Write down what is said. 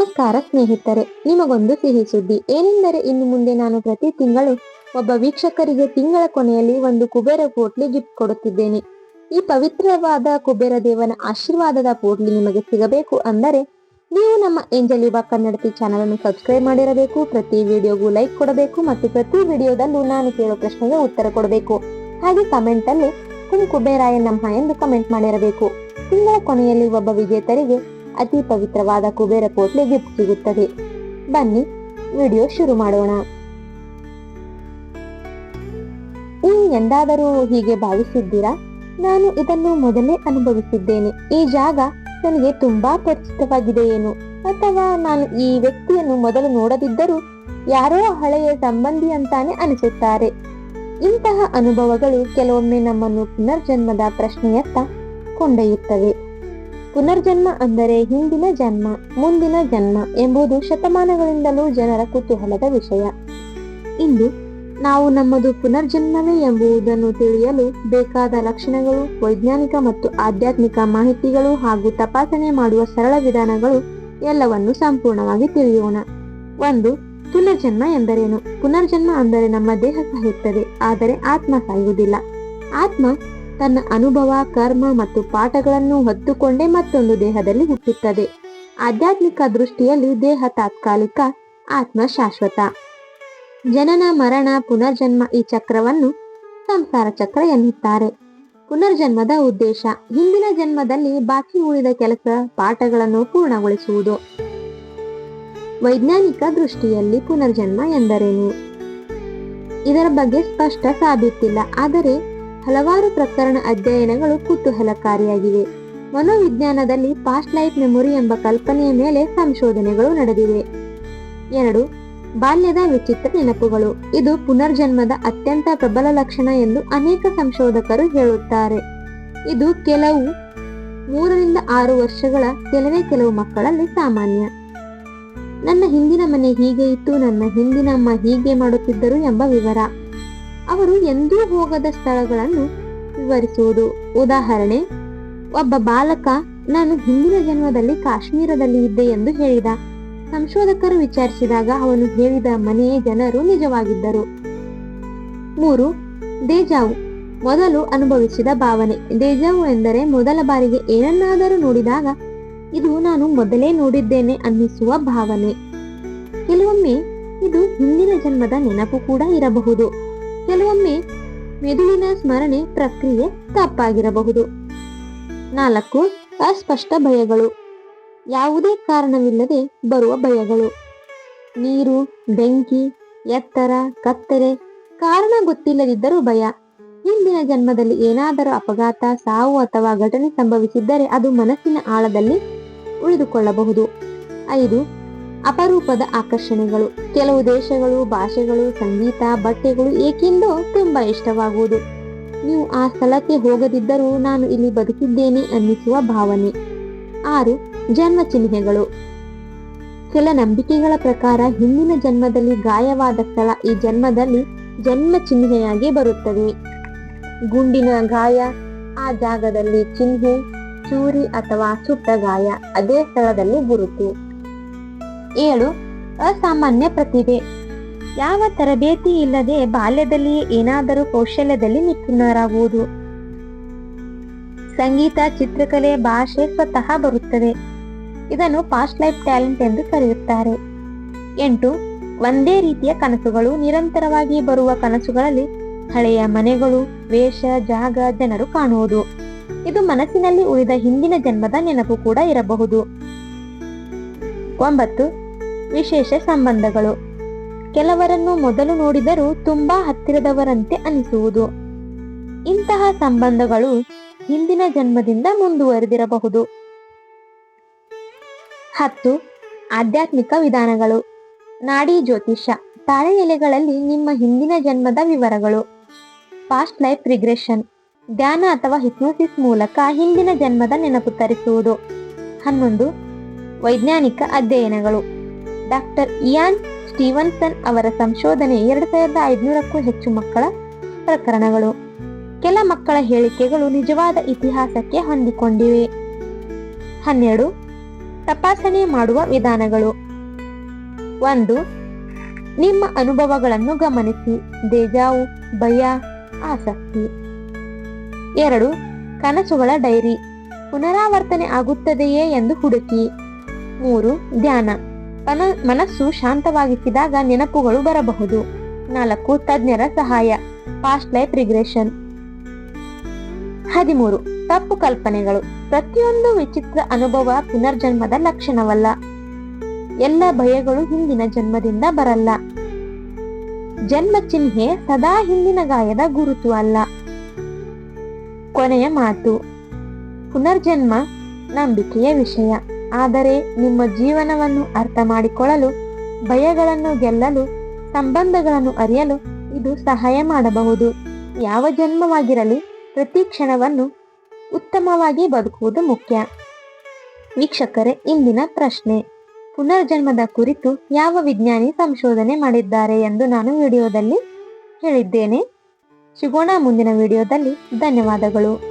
ನಮಸ್ಕಾರ ಸ್ನೇಹಿತರೆ, ನಿಮಗೊಂದು ಸಿಹಿ ಸುದ್ದಿ. ಏನೆಂದರೆ ಇನ್ನು ಮುಂದೆ ನಾನು ಪ್ರತಿ ತಿಂಗಳು ಒಬ್ಬ ವೀಕ್ಷಕರಿಗೆ ತಿಂಗಳ ಕೊನೆಯಲ್ಲಿ ಒಂದು ಕುಬೇರ ಪೋಟ್ಲಿ ಗಿಫ್ಟ್ ಕೊಡುತ್ತಿದ್ದೇನೆ. ಈ ಪವಿತ್ರವಾದ ಕುಬೇರ ದೇವನ ಆಶೀರ್ವಾದದ ಪೋಟ್ಲಿ ನಿಮಗೆ ಸಿಗಬೇಕು ಅಂದರೆ ನೀವು ನಮ್ಮ ಏಂಜಲ್ ಯುವ ಕನ್ನಡತಿ ಚಾನಲ್ ಅನ್ನು ಸಬ್ಸ್ಕ್ರೈಬ್ ಮಾಡಿರಬೇಕು, ಪ್ರತಿ ವಿಡಿಯೋಗೂ ಲೈಕ್ ಕೊಡಬೇಕು ಮತ್ತು ಪ್ರತಿ ವಿಡಿಯೋದಲ್ಲೂ ನಾನು ಕೇಳೋ ಪ್ರಶ್ನೆಗೆ ಉತ್ತರ ಕೊಡಬೇಕು. ಹಾಗೆ ಕಮೆಂಟ್ ಅಲ್ಲಿ ಕುಬೇರಾಯ ನಮ್ಮ ಎಂದು ಕಮೆಂಟ್ ಮಾಡಿರಬೇಕು. ತಿಂಗಳ ಕೊನೆಯಲ್ಲಿ ಒಬ್ಬ ವಿಜೇತರಿಗೆ ಅತಿ ಪವಿತ್ರವಾದ ಕುಬೇರ ಪೋಟ್ಲಿ ಗಿಫ್ಟ್ ಸಿಗುತ್ತದೆ. ಬನ್ನಿ, ವಿಡಿಯೋ ಶುರು ಮಾಡೋಣ. ನೀವು ಎಂದಾದರೂ ಹೀಗೆ ಭಾವಿಸಿದ್ದೀರಾ? ನಾನು ಇದನ್ನು ಮೊದಲೇ ಅನುಭವಿಸಿದ್ದೇನೆ. ಈ ಜಾಗ ನನಗೆ ತುಂಬಾ ಪರಿಚಿತವಾಗಿದೆ ಏನು? ಅಥವಾ ನಾನು ಈ ವ್ಯಕ್ತಿಯನ್ನು ಮೊದಲು ನೋಡದಿದ್ದರೂ ಯಾರೋ ಹಳೆಯ ಸಂಬಂಧಿ ಅಂತಾನೆ ಅನಿಸುತ್ತಾರೆ. ಇಂತಹ ಅನುಭವಗಳು ಕೆಲವೊಮ್ಮೆ ನಮ್ಮನ್ನು ಪುನರ್ಜನ್ಮದ ಪ್ರಶ್ನೆಯತ್ತ ಕೊಂಡೊಯ್ಯುತ್ತವೆ. ಪುನರ್ಜನ್ಮ ಅಂದರೆ ಹಿಂದಿನ ಜನ್ಮ, ಮುಂದಿನ ಜನ್ಮ ಎಂಬುದು ಶತಮಾನಗಳಿಂದಲೂ ಜನರ ಕುತೂಹಲದ ವಿಷಯ. ಇಂದು ನಾವು ನಮ್ಮದು ಪುನರ್ಜನ್ಮವೇ ಎಂಬುದನ್ನು ತಿಳಿಯಲು ಬೇಕಾದ ಲಕ್ಷಣಗಳು, ವೈಜ್ಞಾನಿಕ ಮತ್ತು ಆಧ್ಯಾತ್ಮಿಕ ಮಾಹಿತಿಗಳು ಹಾಗೂ ತಪಾಸಣೆ ಮಾಡುವ ಸರಳ ವಿಧಾನಗಳು ಎಲ್ಲವನ್ನು ಸಂಪೂರ್ಣವಾಗಿ ತಿಳಿಯೋಣ. ಒಂದು, ಪುನರ್ಜನ್ಮ ಎಂದರೇನು? ಪುನರ್ಜನ್ಮ ಅಂದರೆ ನಮ್ಮ ದೇಹ ಸಾಯುತ್ತದೆ ಆದರೆ ಆತ್ಮ ಸಾಯುವುದಿಲ್ಲ. ಆತ್ಮ ತನ್ನ ಅನುಭವ, ಕರ್ಮ ಮತ್ತು ಪಾಠಗಳನ್ನು ಹೊತ್ತುಕೊಂಡೇ ಮತ್ತೊಂದು ದೇಹದಲ್ಲಿ ಹುಟ್ಟುತ್ತದೆ. ಆಧ್ಯಾತ್ಮಿಕ ದೃಷ್ಟಿಯಲ್ಲಿ ದೇಹ ತಾತ್ಕಾಲಿಕ ಆತ್ಮ ಶಾಶ್ವತ ಜನನ, ಮರಣ, ಪುನರ್ಜನ್ಮ ಈ ಚಕ್ರವನ್ನು ಸಂಸಾರ ಚಕ್ರ ಎನ್ನುತ್ತಾರೆ. ಪುನರ್ಜನ್ಮದ ಉದ್ದೇಶ, ಹಿಂದಿನ ಜನ್ಮದಲ್ಲಿ ಬಾಕಿ ಉಳಿದ ಕೆಲಸ, ಪಾಠಗಳನ್ನು ಪೂರ್ಣಗೊಳಿಸುವುದು. ವೈಜ್ಞಾನಿಕ ದೃಷ್ಟಿಯಲ್ಲಿ ಪುನರ್ಜನ್ಮ ಎಂದರೇನು? ಇದರ ಬಗ್ಗೆ ಸ್ಪಷ್ಟ ಸಾಬೀತಿಲ್ಲ, ಆದರೆ ಹಲವಾರು ಪ್ರಕರಣ ಅಧ್ಯಯನಗಳು ಕುತೂಹಲಕಾರಿಯಾಗಿವೆ. ಮನೋವಿಜ್ಞಾನದಲ್ಲಿ ಪಾಸ್ಟ್ ಲೈಫ್ ಮೆಮೊರಿ ಎಂಬ ಕಲ್ಪನೆಯ ಮೇಲೆ ಸಂಶೋಧನೆಗಳು ನಡೆದಿವೆ. ಎರಡು, ಬಾಲ್ಯದ ವಿಚಿತ್ರ ನೆನಪುಗಳು. ಇದು ಪುನರ್ಜನ್ಮದ ಅತ್ಯಂತ ಪ್ರಬಲ ಲಕ್ಷಣ ಎಂದು ಅನೇಕ ಸಂಶೋಧಕರು ಹೇಳುತ್ತಾರೆ. ಇದು ಕೆಲವು ಮೂರರಿಂದ ಆರು ವರ್ಷಗಳ ಕೆಲವೇ ಕೆಲವು ಮಕ್ಕಳಲ್ಲಿ ಸಾಮಾನ್ಯ. ನನ್ನ ಹಿಂದಿನ ಮನೆ ಹೀಗೆ ಇತ್ತು, ನನ್ನ ಹಿಂದಿನ ಅಮ್ಮ ಹೀಗೆ ಮಾಡುತ್ತಿದ್ದರು ಎಂಬ ವಿವರ. ಅವರು ಎಂದೂ ಹೋಗದ ಸ್ಥಳಗಳನ್ನು ವಿವರಿಸುವುದು. ಉದಾಹರಣೆ, ಒಬ್ಬ ಬಾಲಕ, ನಾನು ಹಿಂದಿನ ಜನ್ಮದಲ್ಲಿ ಕಾಶ್ಮೀರದಲ್ಲಿ ಇದ್ದೆ ಎಂದು ಹೇಳಿದ. ಸಂಶೋಧಕರು ವಿಚಾರಿಸಿದಾಗ ಅವನು ಹೇಳಿದ ಮನೆಯ ಜನರು ನಿಜವಾಗಿದ್ದರು. ಮೂರು, ದೇಜಾವು, ಮೊದಲು ಅನುಭವಿಸಿದ ಭಾವನೆ. ದೇಜಾವು ಎಂದರೆ ಮೊದಲ ಬಾರಿಗೆ ಏನನ್ನಾದರೂ ನೋಡಿದಾಗ ಇದು ನಾನು ಮೊದಲೇ ನೋಡಿದ್ದೇನೆ ಅನ್ನಿಸುವ ಭಾವನೆ. ಕೆಲವೊಮ್ಮೆ ಇದು ಹಿಂದಿನ ಜನ್ಮದ ನೆನಪು ಕೂಡ ಇರಬಹುದು. ಕೆಲವೊಮ್ಮೆ ಮೆದುಳಿನ ಸ್ಮರಣೆ ಪ್ರಕ್ರಿಯೆ ತಪ್ಪಾಗಿರಬಹುದು. ನಾಲ್ಕು, ಅಸ್ಪಷ್ಟ ಭಯಗಳು. ಯಾವುದೇ ಕಾರಣವಿಲ್ಲದೆ ಬರುವ ಭಯಗಳು. ನೀರು, ಬೆಂಕಿ, ಎತ್ತರ, ಕತ್ತರೆ, ಕಾರಣ ಗೊತ್ತಿಲ್ಲದಿದ್ದರೂ ಭಯ. ಹಿಂದಿನ ಜನ್ಮದಲ್ಲಿ ಏನಾದರೂ ಅಪಘಾತ, ಸಾವು ಅಥವಾ ಘಟನೆ ಸಂಭವಿಸಿದ್ದರೆ ಅದು ಮನಸ್ಸಿನ ಆಳದಲ್ಲಿ ಉಳಿದುಕೊಳ್ಳಬಹುದು. ಐದು ಅಪರೂಪದ ಆಕರ್ಷಣೆಗಳು. ಕೆಲವು ದೇಶಗಳು, ಭಾಷೆಗಳು, ಸಂಗೀತ, ಬಟ್ಟೆಗಳು ಏಕೆಂದೋ ತುಂಬಾ ಇಷ್ಟವಾಗುವುದು. ನೀವು ಆ ಸ್ಥಳಕ್ಕೆ ಹೋಗದಿದ್ದರೂ ನಾನು ಇಲ್ಲಿ ಬದುಕಿದ್ದೇನೆ ಅನ್ನಿಸುವ ಭಾವನೆ. ಆರು ಜನ್ಮ ಚಿಹ್ನೆಗಳು ಕೆಲ ನಂಬಿಕೆಗಳ ಪ್ರಕಾರ ಹಿಂದಿನ ಜನ್ಮದಲ್ಲಿ ಗಾಯವಾದ ಸ್ಥಳ ಈ ಜನ್ಮದಲ್ಲಿ ಜನ್ಮ ಚಿಹ್ನೆಯಾಗಿ ಬರುತ್ತದೆ. ಗುಂಡಿನ ಗಾಯ, ಆ ಜಾಗದಲ್ಲಿ ಚಿಹ್ನೆ, ಚೂರಿ ಅಥವಾ ಸುಟ್ಟ ಗಾಯ, ಅದೇ ಸ್ಥಳದಲ್ಲಿ ಗುರುತು. ಏಳು ಅಸಾಮಾನ್ಯ ಪ್ರತಿಭೆ. ಯಾವ ತರಬೇತಿ ಇಲ್ಲದೆ ಬಾಲ್ಯದಲ್ಲಿಯೇ ಏನಾದರೂ ಕೌಶಲ್ಯದಲ್ಲಿ ನಿಪುಣರಾಗುವುದು? ಸಂಗೀತ, ಚಿತ್ರಕಲೆ, ಭಾಷೆ ಸ್ವತಃ ಬರುತ್ತದೆ. ಇದನ್ನು ಪಾಸ್ಟ್ ಲೈಫ್ ಟ್ಯಾಲೆಂಟ್ ಎಂದು ಕರೆಯುತ್ತಾರೆ. ಎಂಟು ಒಂದೇ ರೀತಿಯ ಕನಸುಗಳು ನಿರಂತರವಾಗಿ ಬರುವ ಕನಸುಗಳಲ್ಲಿ ಹಳೆಯ ಮನೆಗಳು, ವೇಷ, ಜಾಗ ಜನರು ಕಾಣುವುದು. ಇದು ಮನಸ್ಸಿನಲ್ಲಿ ಉಳಿದ ಹಿಂದಿನ ಜನ್ಮದ ನೆನಪು ಕೂಡ ಇರಬಹುದು. ಒಂಬತ್ತು ವಿಶೇಷ ಸಂಬಂಧಗಳು. ಕೆಲವರನ್ನು ಮೊದಲು ನೋಡಿದರೂ ತುಂಬಾ ಹತ್ತಿರದವರಂತೆ ಅನಿಸುವುದು. ಇಂತಹ ಸಂಬಂಧಗಳು ಹಿಂದಿನ ಜನ್ಮದಿಂದ ಮುಂದುವರೆದಿರಬಹುದು. ಹತ್ತು ಆಧ್ಯಾತ್ಮಿಕ ವಿಧಾನಗಳು. ನಾಡಿ ಜ್ಯೋತಿಷ. ತಾಳೆ ಎಲೆಗಳಲ್ಲಿ ನಿಮ್ಮ ಹಿಂದಿನ ಜನ್ಮದ ವಿವರಗಳು. ಪಾಸ್ಟ್ ಲೈಫ್ ರಿಗ್ರೆಷನ್ ಧ್ಯಾನ ಅಥವಾ ಹಿಪ್ನೋಸಿಸ್ ಮೂಲಕ ಹಿಂದಿನ ಜನ್ಮದ ನೆನಪು ತರಿಸುವುದು. ಹನ್ನೊಂದು ವೈಜ್ಞಾನಿಕ ಅಧ್ಯಯನಗಳು. ಡಾಕ್ಟರ್ ಇಯಾನ್ ಸ್ಟೀವನ್ಸನ್ ಅವರ ಸಂಶೋಧನೆ ಎರಡು ಸಾವಿರದ ಐದುನೂರಕ್ಕೂ ಹೆಚ್ಚು ಮಕ್ಕಳ ಪ್ರಕರಣಗಳು. ಕೆಲ ಮಕ್ಕಳ ಹೇಳಿಕೆಗಳು ನಿಜವಾದ ಇತಿಹಾಸಕ್ಕೆ ಹೊಂದಿಕೊಂಡಿವೆ. ಹನ್ನೆರಡು, ತಪಾಸಣೆ ಮಾಡುವ ವಿಧಾನಗಳು. ಒಂದು, ನಿಮ್ಮ ಅನುಭವಗಳನ್ನು ಗಮನಿಸಿ. ದೇಜಾವು, ಭಯ, ಆಸಕ್ತಿ. ಎರಡು, ಕನಸುಗಳ ಡೈರಿ. ಪುನರಾವರ್ತನೆ ಆಗುತ್ತದೆಯೇ ಎಂದು ಹುಡುಕಿ. ಮೂರು, ಧ್ಯಾನ. ಮನ, ಮನಸ್ಸು ಶಾಂತವಾಗಿಸಿದಾಗ ನೆನಪುಗಳು ಬರಬಹುದು. ನಾಲ್ಕು, ತಜ್ಞರ ಸಹಾಯ. ಪಾಸ್ಟ್ ಲೈಫ್ ರಿಗ್ರೆಷನ್ ಹದಿಮೂರು, ತಪ್ಪು ಕಲ್ಪನೆಗಳು. ಪ್ರತಿಯೊಂದು ವಿಚಿತ್ರ ಅನುಭವ ಪುನರ್ಜನ್ಮದ ಲಕ್ಷಣವಲ್ಲ. ಎಲ್ಲ ಭಯಗಳು ಹಿಂದಿನ ಜನ್ಮದಿಂದ ಬರಲ್ಲ. ಜನ್ಮ ಚಿಹ್ನೆ ಸದಾ ಹಿಂದಿನ ಗಾಯದ ಗುರುತು ಅಲ್ಲ. ಕೊನೆಯ ಮಾತು. ಪುನರ್ಜನ್ಮ ನಂಬಿಕೆಯ ವಿಷಯ. ಆದರೆ ನಿಮ್ಮ ಜೀವನವನ್ನು ಅರ್ಥ ಮಾಡಿಕೊಳ್ಳಲು ಭಯಗಳನ್ನು ಗೆಲ್ಲಲು, ಸಂಬಂಧಗಳನ್ನು ಅರಿಯಲು ಇದು ಸಹಾಯ ಮಾಡಬಹುದು. ಯಾವ ಜನ್ಮವಾಗಿರಲಿ ಪ್ರತಿ ಕ್ಷಣವನ್ನು ಉತ್ತಮವಾಗಿ ಬದುಕುವುದು ಮುಖ್ಯ. ವೀಕ್ಷಕರೇ, ಇಂದಿನ ಪ್ರಶ್ನೆ. ಪುನರ್ಜನ್ಮದ ಕುರಿತು ಯಾವ ವಿಜ್ಞಾನಿ ಸಂಶೋಧನೆ ಮಾಡಿದ್ದಾರೆ ಎಂದು ನಾನು ವಿಡಿಯೋದಲ್ಲಿ ಹೇಳಿದ್ದೇನೆ. ಸಿಗೋಣ ಮುಂದಿನ ವಿಡಿಯೋದಲ್ಲಿ. ಧನ್ಯವಾದಗಳು.